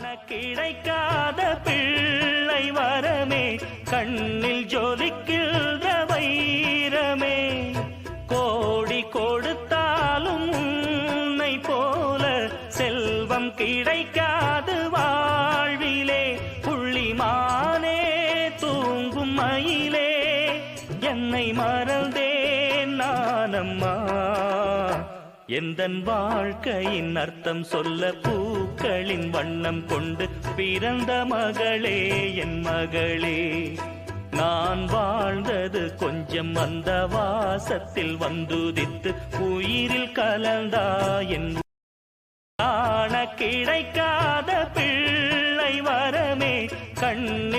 கிடைக்காத பிள்ளை வரமே கண்ணில் ஜொலிக்கின்ற வைரமே. கோடி கொடுத்தாலும் உன்னை போல செல்வம் கிடைக்காது வாழ்விலே. புள்ளிமானே தூங்கும் மயிலே என்னை மறந்தேன் நானம்மா. எந்தன் வாழ்க்கையின் அர்த்தம் சொல்ல பூக்களின் வண்ணம் கொண்டு பிறந்த மகளே என் மகளே. நான் வாழ்ந்தது கொஞ்சம் அந்த வாசத்தில் வந்துதித்து உயிரில் கலந்தா என் கிடைக்காத பிள்ளை வரமே. கண்